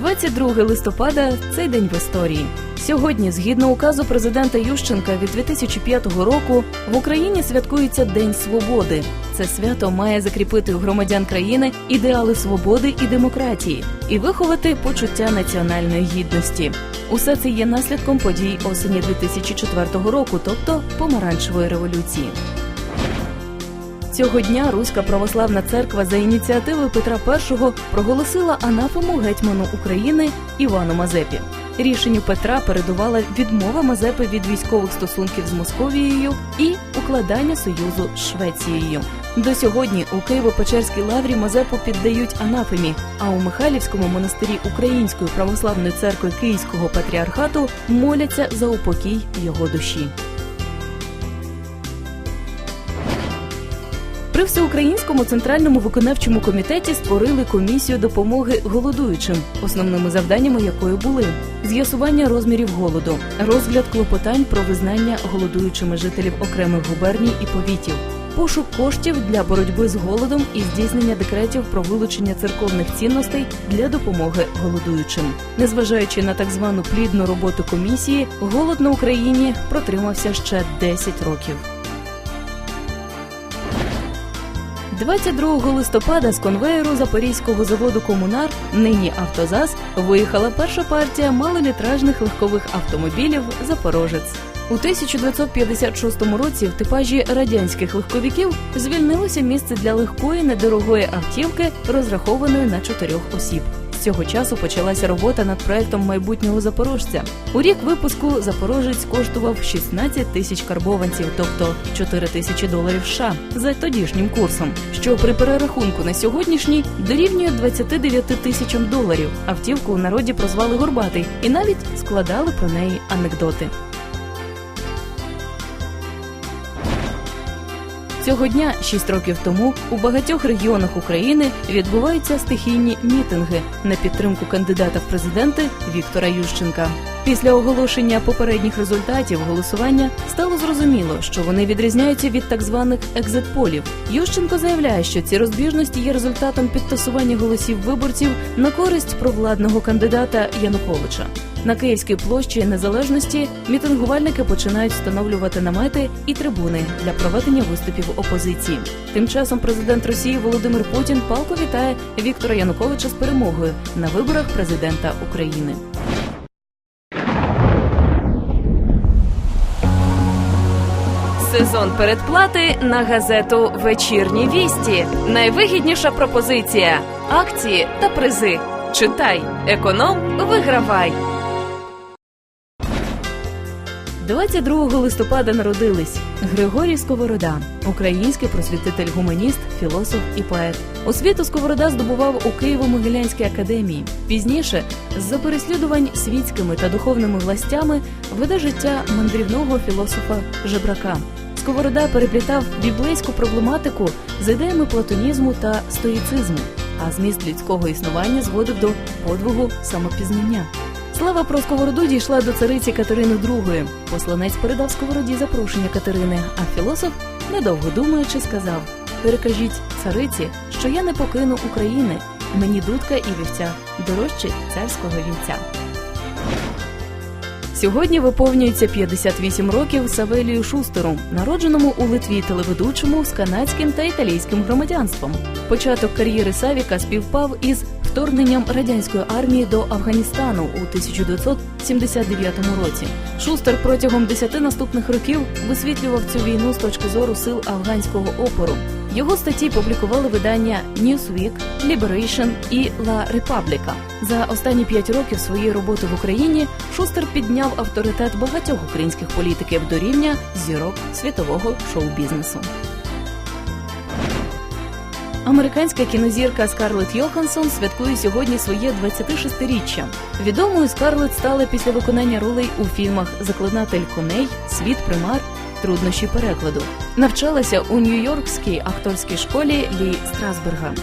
22 листопада цей день в історії. Сьогодні, згідно указу президента Ющенка від 2005 року, в Україні святкується День Свободи. Це свято має закріпити у громадян країни ідеали свободи і демократії і виховати почуття національної гідності. Усе це є наслідком подій осені 2004 року, тобто помаранчевої революції. Цього дня Руська православна церква за ініціативи Петра І проголосила анафему гетьману України Івану Мазепі. Рішенню Петра передувала відмова Мазепи від військових стосунків з Московією і укладання союзу з Швецією. До сьогодні у Києво-Печерській лаврі Мазепу піддають анафемі, а у Михайлівському монастирі Української православної церкви Київського патріархату моляться за упокій його душі. При всеукраїнському центральному виконавчому комітеті створили комісію допомоги голодуючим, основними завданнями якої були з'ясування розмірів голоду, розгляд клопотань про визнання голодуючими жителів окремих губерній і повітів, пошук коштів для боротьби з голодом і здійснення декретів про вилучення церковних цінностей для допомоги голодуючим. Незважаючи на так звану плідну роботу комісії, голод на Україні протримався ще 10 років. 22 листопада з конвеєру Запорізького заводу Комунар, нині Автозас, виїхала перша партія малолітражних легкових автомобілів Запорожець. У 1956 році в типажі радянських легковиків звільнилося місце для легкої недорогої автівки, розрахованої на чотирьох осіб. З цього часу почалася робота над проектом майбутнього запорожця. У рік випуску запорожець коштував 16 тисяч карбованців, тобто 4 тисячі доларів США за тодішнім курсом, що при перерахунку на сьогоднішній дорівнює 29 тисячам доларів. Автівку у народі прозвали Горбатий і навіть складали про неї анекдоти. Цього дня, шість років тому, у багатьох регіонах України відбуваються стихійні мітинги на підтримку кандидата в президенти Віктора Ющенка. Після оголошення попередніх результатів голосування стало зрозуміло, що вони відрізняються від так званих екзитполів. Ющенко заявляє, що ці розбіжності є результатом підтасування голосів виборців на користь провладного кандидата Януковича. На Київській площі Незалежності мітингувальники починають встановлювати намети і трибуни для проведення виступів опозиції. Тим часом президент Росії Володимир Путін палко вітає Віктора Януковича з перемогою на виборах президента України. Сезон передплати на газету Вечірні вісті. Найвигідніша пропозиція: акції та призи. Читай, економ, вигравай. 22 листопада народились Григорій Сковорода, український просвітитель гуманіст, філософ і поет. Освіту Сковорода здобував у Києво-Могилянській академії. Пізніше, з-за переслідувань світськими та духовними властями, веде життя мандрівного філософа Жебрака. Сковорода переплітав біблейську проблематику з ідеями платонізму та стоїцизму, а зміст людського існування зводив до подвигу самопізнання. Слава про сковороду дійшла до цариці Катерини II. Посланець передав сковороді запрошення Катерини, а філософ, недовго думаючи, сказав: Перекажіть цариці, що я не покину України. Мені дудка і вівця дорожче царського вінця. Сьогодні виповнюється 58 років Савелію Шустеру, народженому у Литві телеведучому з канадським та італійським громадянством. Початок кар'єри Савіка співпав із вторгненням радянської армії до Афганістану у 1979 році. Шустер протягом 10 наступних років висвітлював цю війну з точки зору сил афганського опору. Його статті публікували видання Newsweek, Liberation і La Repubblica. За останні п'ять років своєї роботи в Україні Шустер підняв авторитет багатьох українських політиків до рівня зірок світового шоу-бізнесу. Американська кінозірка Скарлетт Йоханссон святкує сьогодні своє 26-річчя. Відомою Скарлетт стала після виконання ролей у фільмах Заклинатель коней, Світ примар, труднощі перекладу. Навчалася у Нью-Йоркській акторській школі Лі Страсберга.